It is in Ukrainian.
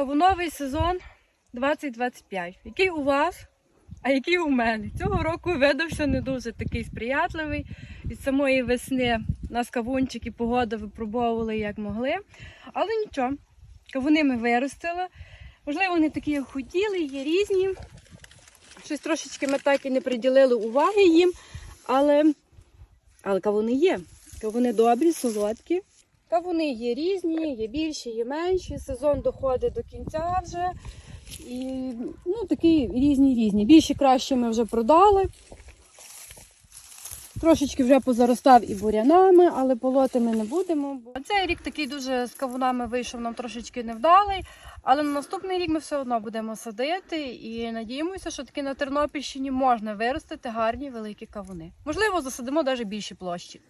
кавуновий сезон 2025. Який у вас, а який у мене? Цього року видався не дуже такий сприятливий. Від самої весни нас кавунчики погода випробовували як могли. Але нічого, кавуни ми виростили. Можливо, вони такі, як хотіли, є різні. Щось трошечки ми так і не приділили уваги їм, але, але кавуни є. Кавуни добрі, солодкі. Кавуни є різні, є більші, є менші. Сезон доходить до кінця вже. І ну, такі різні різні. Більші кращі ми вже продали. Трошечки вже позаростав і бурянами, але полоти ми не будемо. Цей рік такий дуже з кавунами вийшов нам трошечки невдалий. Але на наступний рік ми все одно будемо садити і надіємося, що таки на Тернопільщині можна виростити гарні великі кавуни. Можливо, засадимо навіть більші площі.